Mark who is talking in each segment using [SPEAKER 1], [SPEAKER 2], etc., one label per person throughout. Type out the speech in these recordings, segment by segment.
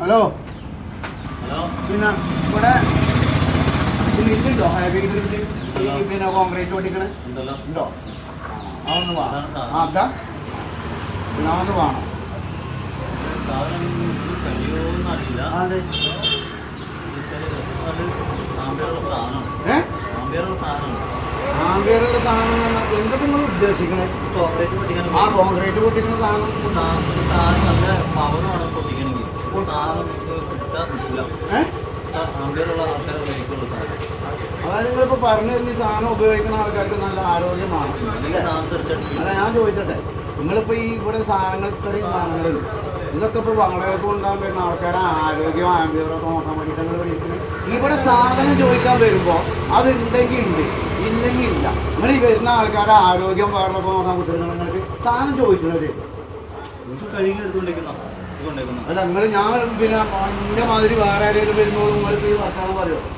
[SPEAKER 1] Hello.
[SPEAKER 2] Hello.
[SPEAKER 1] പിന്നെ ഇവിടെ happy ഈ പിന്നെ കോൺക്രീറ്റ്
[SPEAKER 2] ഉണ്ടല്ലോ.
[SPEAKER 1] ഉണ്ടോ? അതൊന്ന് വേണം. ആ അതാ. പിന്നെ അതൊന്ന് വേണം അതെ. ഏ? സാധനം എന്ന് നിങ്ങൾ ഉദ്ദേശിക്കണേ?
[SPEAKER 2] കോൺക്രീറ്റ് പൊട്ടിക്കാൻ
[SPEAKER 1] ആ കോൺക്രീറ്റ് പൊട്ടിക്കുന്ന സാധനം
[SPEAKER 2] സാ- സാധനം നല്ല പവറുമാണ് പൊട്ടിക്കണമെങ്കിൽ സാധനം പിടിച്ചാൽ നിശ്ചില്ല
[SPEAKER 1] ഏ?
[SPEAKER 2] ആംബിയറുള്ള ആൾക്കാരെ ഉപയോഗിക്കുള്ള സാധനം.
[SPEAKER 1] അതായത് നിങ്ങളിപ്പോൾ പറഞ്ഞു തരുന്ന ഈ സാധനം ഉപയോഗിക്കുന്ന ആൾക്കാർക്ക് നല്ല ആരോഗ്യമാണ്. അല്ല ഞാൻ ചോദിച്ചട്ടെ. നിങ്ങളിപ്പോൾ ഈ ഇവിടെ സാധനങ്ങൾ ഇത്രയും സാധനങ്ങളുണ്ട് ഇതൊക്കെ ഇപ്പോൾ വളരെയൊക്കെ ഉണ്ടാകാൻ വരുന്ന ആൾക്കാരെ ആരോഗ്യം ആംബിയറൊക്കെ നോക്കാൻ വേണ്ടിയിട്ടാണ് ഇവിടെ സാധനം ചോദിക്കാൻ വരുമ്പോൾ അത് ഉണ്ടെങ്കിൽ ഉണ്ട് ഇല്ലെങ്കിൽ ഇല്ല നിങ്ങൾ ഈ വരുന്ന ആൾക്കാരെ ആരോഗ്യം വേറൊക്കെ നോക്കാൻ കുട്ടികൾ നിങ്ങൾക്ക് സ്ഥാനം ചോദിച്ചത്. അല്ല നിങ്ങൾ ഞാൻ പിന്നെ എന്റെ മാതിരി വേറെ ആരെങ്കിലും വരുമ്പോൾ നിങ്ങൾക്ക് ഈ വർത്താനം പറയുമോ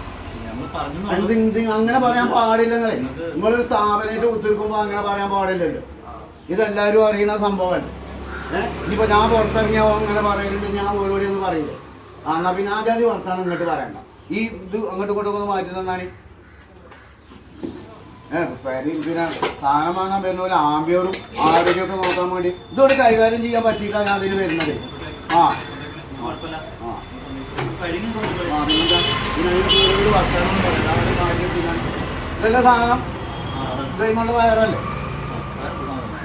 [SPEAKER 1] അങ്ങനെ പറയാൻ പാടില്ല നിങ്ങളെ നിങ്ങളൊരു സ്ഥാപനമായിട്ട് ഒത്തിരിക്കുമ്പോൾ അങ്ങനെ പറയാൻ പാടില്ലല്ലോ. ഇതെല്ലാവരും അറിയുന്ന സംഭവമല്ല? ഏഹ് ഇനിയിപ്പോൾ ഞാൻ പുറത്തിറങ്ങിയാൽ അങ്ങനെ പറയുന്നുണ്ട് ഞാൻ ഓരോടി ഒന്നും പറയില്ല? ആ എന്നാ പിന്നെ ആ ജാതി വർത്താനം ഇങ്ങോട്ട് പറയണ്ട. ഈ ഇത് അങ്ങോട്ടും ഇങ്ങോട്ടും ഒന്ന് മാറ്റി തന്നാണ് പിന്നെ സാധനം വാങ്ങാൻ വരുന്ന പോലെ ആംബിയറും ആരോഗ്യമൊക്കെ നോക്കാൻ വേണ്ടി കൈകാര്യം ചെയ്യാൻ പറ്റിയിട്ടാണ് ഞാൻ അതിന് വരുന്നത്. ആ. ഇതല്ല സാധനം? കൈമുള്ള വയറല്ലേ?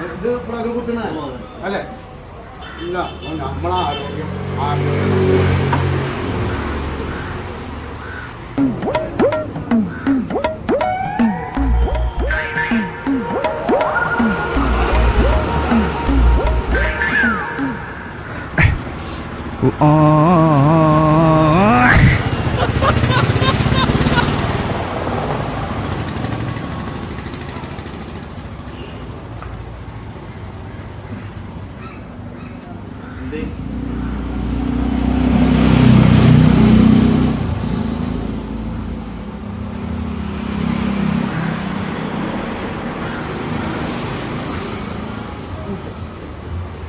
[SPEAKER 1] ഇത് പ്രകൃതി കുത്തുന്ന അല്ലേ? ഇല്ല നമ്മളെ ആരോഗ്യം. ആരോഗ്യം.
[SPEAKER 2] എന്തേ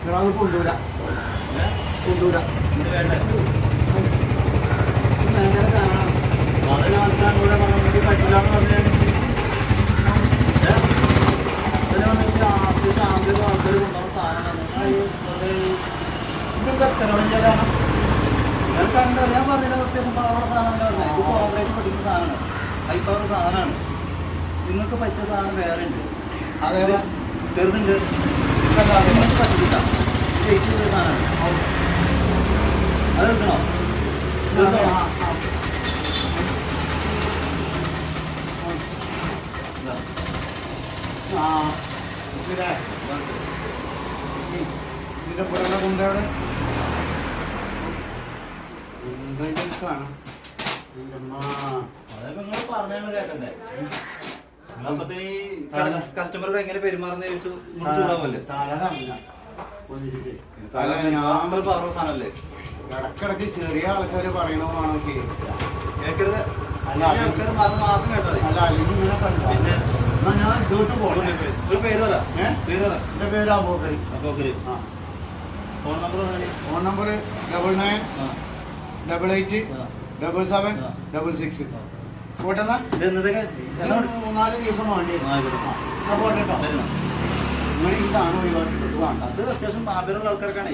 [SPEAKER 1] എടാ, അത് കൊണ്ടുവരാ കൊണ്ടുവരാ
[SPEAKER 2] ഇത് വേണ്ട
[SPEAKER 1] നേരെ കാണാം
[SPEAKER 2] വളരെ ആൾക്കാർ കൂടെ നമുക്ക് പറ്റില്ല എന്ന് പറഞ്ഞാൽ ആദ്യത്തെ ആദ്യത്തെ ആൾക്കാർ കൊണ്ടുവന്ന സാധനമാണ്
[SPEAKER 1] ഇതൊക്കെ എത്ര വലിയതാണ്
[SPEAKER 2] ഞാൻ കണ്ടോ ഞാൻ പറഞ്ഞില്ല അത്യാവശ്യം പവറുള്ള സാധനങ്ങളാണ് ഇത് കോൺക്രീറ്റ് പഠിക്കുന്ന സാധനമാണ് ഹൈ പവർ സാധനമാണ് നിങ്ങൾക്ക് പറ്റിയ സാധനം. വേറെ ഉണ്ട്
[SPEAKER 1] അതേതാ
[SPEAKER 2] ചെറുതുണ്ട് നിങ്ങൾക്ക് പറ്റില്ല വെയിറ്റ് ചെയ്ത സാധനമാണ് അത് എടുക്കണോ
[SPEAKER 1] ആ,
[SPEAKER 2] എടുക്കണോ?
[SPEAKER 1] ആ, ആ.
[SPEAKER 2] ഇതാ.
[SPEAKER 1] ആ ഇതിന്റെ പുറമെ കൊണ്ടവിടെ കാണാം
[SPEAKER 2] കേക്കണ്ടേ അപ്പത്തിന്
[SPEAKER 1] തല-
[SPEAKER 2] എങ്ങനെ പെരുമാറുന്ന ചോദിച്ചു ചൂടാവല്ലേ
[SPEAKER 1] തല
[SPEAKER 2] സാധനല്ലേ
[SPEAKER 1] ഇടക്കിടക്ക് ചെറിയ ആൾക്കാർ പറയണതാണ് കേൾക്കുക
[SPEAKER 2] കേക്കരുത്.
[SPEAKER 1] അല്ല,
[SPEAKER 2] ഈ ആൾക്കാര് പറഞ്ഞ മാസം കേട്ടാ മതി.
[SPEAKER 1] അല്ല അല്ലെങ്കിൽ ഇങ്ങനെ
[SPEAKER 2] പിന്നെ
[SPEAKER 1] എന്നാ ഞാൻ ഇതോട്ട് പോകണം
[SPEAKER 2] ഒരു പേര് പറ? പേര് പറ.
[SPEAKER 1] എന്റെ പേര് ആ.
[SPEAKER 2] Phone number
[SPEAKER 1] phone number double nine double eight. Double seven. Double six. പോട്ടെന്നാ മൂന്നാൽ ദിവസം വേണ്ടി പോട്ടെ കേട്ടോ? നിങ്ങൾ ഈ സാധനം ഒഴിവാക്കിയിട്ട് വേണ്ട
[SPEAKER 2] അത് അത്യാവശ്യം ആഭ്യന്തരമുള്ള ആൾക്കാർക്കാണേ.